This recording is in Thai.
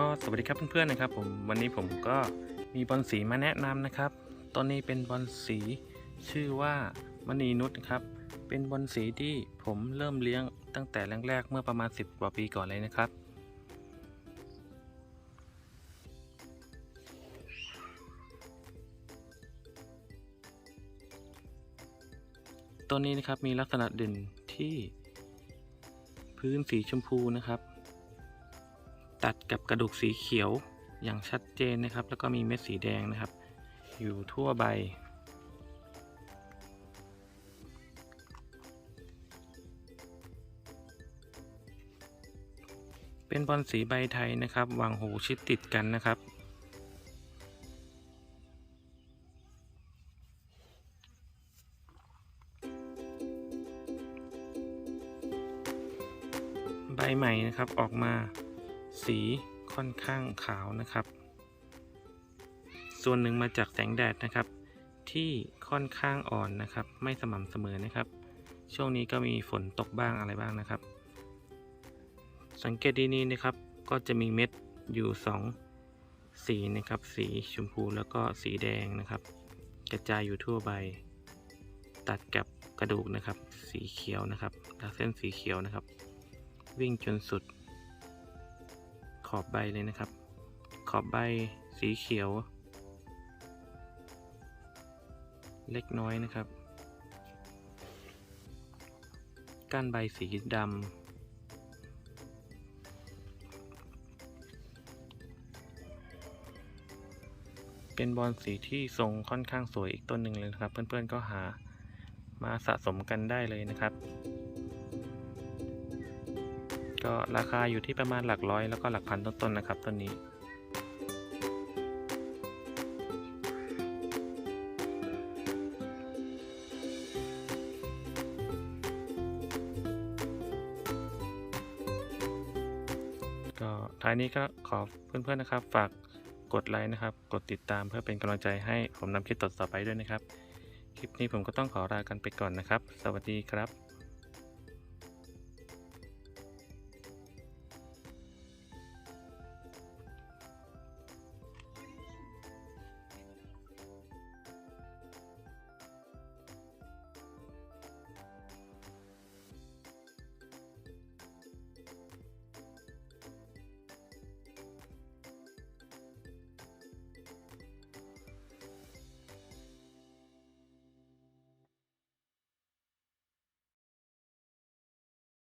ก็สวัสดีครับเพื่อนๆนะครับผมวันนี้ผมก็มีบอลสีมาแนะนำนะครับต้นนี้เป็นบอลสีชื่อว่ามณีนุชครับ เป็นบอลสีที่ผมเริ่มเลี้ยงตั้งแต่แรกๆเมื่อประมาณ 10 กว่าปีก่อนเลยนะครับต้นนี้นะครับมีลักษณะเด่นที่พื้นสีชมพูนะครับ ตัดกับกระดูกสีเขียวอย่างชัดเจนนะครับ แล้วก็มีเม็ดสีแดงนะครับ อยู่ทั่วใบ เป็นบอลสีใบไทยนะครับวางหูชิดติดกันนะครับใบใหม่นะครับออกมา สีค่อนข้างขาวนะครับ ส่วนหนึ่งมาจากแสงแดดนะครับ ที่ค่อนข้างอ่อนนะครับ ไม่สม่ำเสมอนะครับ ช่วงนี้ก็มีฝนตกบ้างอะไรบ้างนะครับ สังเกตดีนี้นะครับ ก็จะมีเม็ดอยู่สองสีนะครับ สีชมพูแล้วก็สีแดงนะครับ กระจายอยู่ทั่วใบ ตัดกับกระดูกนะครับ สีเขียวนะครับและเส้นสีเขียวนะครับ วิ่งจนสุด อบใบเลยนะครับ ขอบใบสีเขียว เล็กน้อยนะครับ ก้านใบสีดำเป็นบอลสีที่ทรงค่อนข้างสวยอีกต้นหนึ่งเลยนะครับ เพื่อนๆก็หามาสะสมกันได้เลยนะครับ ก็ราคาอยู่ที่ประมาณหลักร้อยแล้วก็หลักพันต้นๆนะครับต้นนี้ ก็ท้ายนี้ก็ขอเพื่อนๆนะครับ ฝากกดไลค์นะครับ กดติดตามเพื่อเป็นกำลังใจให้ผมนำคลิปต่อไปด้วยนะครับ คลิปนี้ผมก็ต้องขอลากันไปก่อนนะครับ สวัสดีครับ